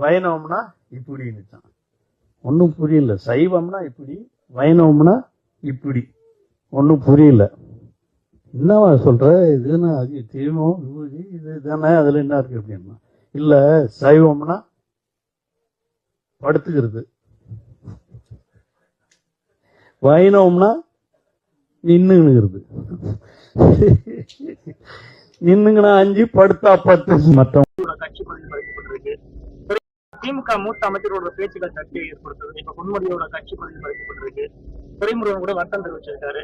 வைணவம்னா இப்படின்னுச்சான். ஒன்றும் புரியல. சைவம்னா இப்படி வைணவம்னா இப்படி. ஒன்றும் புரியல. என்னவா சொல்ற? இதுன்னா அது தீமம் விபூதி இது தானே? அதுல என்ன இருக்கு அப்படின்னா இல்ல சைவம்னா படுத்துக்கிறது. வைணவம்னா நின்னுங்கிறது. நின்னுங்கன்னா அஞ்சு படுத்தா பத்து. மற்ற கட்சி பதிவு திமுக மூத்த அமைச்சரோட பேச்சுகள் சர்ச்சையை ஏற்படுத்துது. இப்ப பொன்முடியோட கட்சி பதிவு மறைக்கப்பட்டிருக்கு துறைமுருகன் கூட வருத்தம் தெரிவிச்சிருக்காரு.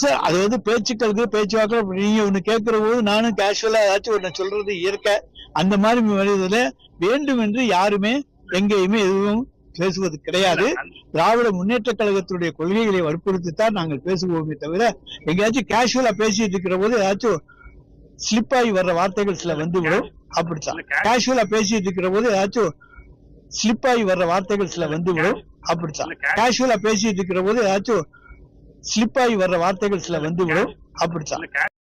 சார் அது வந்து பேச்சுக்களுக்கு பேச்சுவாக்கில் நீங்க ஒண்ணு கேட்கிற போது நானும் கேஷுவலா ஏதாச்சும் ஒண்ணு சொல்றது இயற்கை. அந்த மாதிரி வருவதில் வேண்டும் என்று யாருமே எங்கேயுமே எதுவும் பேசுவது கிடையாது. திராவிட முன்னேற்ற கழகத்துடைய கொள்கைகளை வற்புறுத்தித்தான் நாங்கள் பேசுவோமே தவிர எங்கேயாச்சும் கேஷுவலா பேசிட்டு இருக்கிற போது ஏதாச்சும் ஸ்லிப் ஆகி வர்ற வார்த்தைகள் சில வந்து விடும். அப்படித்தான். கேஷுவலா பேசிட்டு இருக்கிற போது ஏதாச்சும் ஸ்லிப் ஆகி வர்ற வார்த்தைகள் சில வந்து விடும். அப்படித்தான். கேஷுவலா பேசிட்டு இருக்கிற போது ஏதாச்சும் ஸ்லிப் ஆகி வர்ற வார்த்தைகள் சில வந்து விடும். அப்படித்தான்.